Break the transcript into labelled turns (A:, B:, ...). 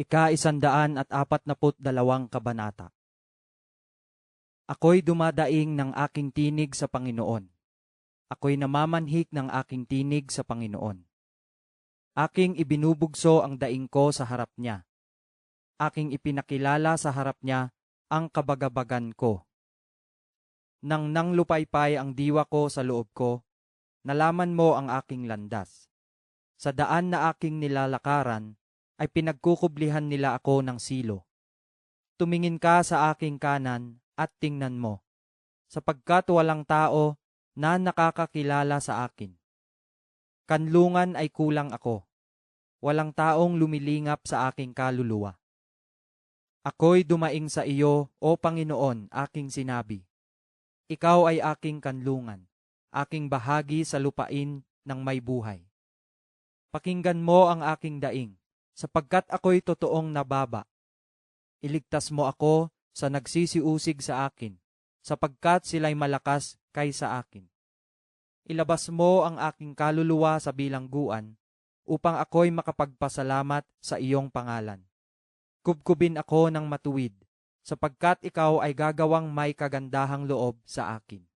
A: Ika isandaan at apat naput dalawang kabanata. Ako'y dumadaing ng aking tinig sa Panginoon. Ako'y namamanhik ng aking tinig sa Panginoon. Aking ibinubugso ang daing ko sa harap niya. Aking ipinakilala sa harap niya ang kabagabagan ko. Nang nang lupaypay ang diwa ko sa loob ko, nalaman mo ang aking landas. Sa daan na aking nilalakaran, ay pinagkukublihan nila ako ng silo. Tumingin ka sa aking kanan at tingnan mo, sapagkat walang tao na nakakakilala sa akin. Kanlungan ay kulang ako. Walang taong lumilingap sa aking kaluluwa. Ako'y dumaing sa iyo, O Panginoon, aking sinabi. Ikaw ay aking kanlungan, aking bahagi sa lupain ng may buhay. Pakinggan mo ang aking daing, sapagkat ako'y totoong nababa. Iligtas mo ako sa nagsisiusig sa akin, sapagkat sila'y malakas kaysa akin. Ilabas mo ang aking kaluluwa sa bilangguan, upang ako'y makapagpasalamat sa iyong pangalan. Kubkubin ako ng matuwid, sapagkat ikaw ay gagawang may kagandahang loob sa akin.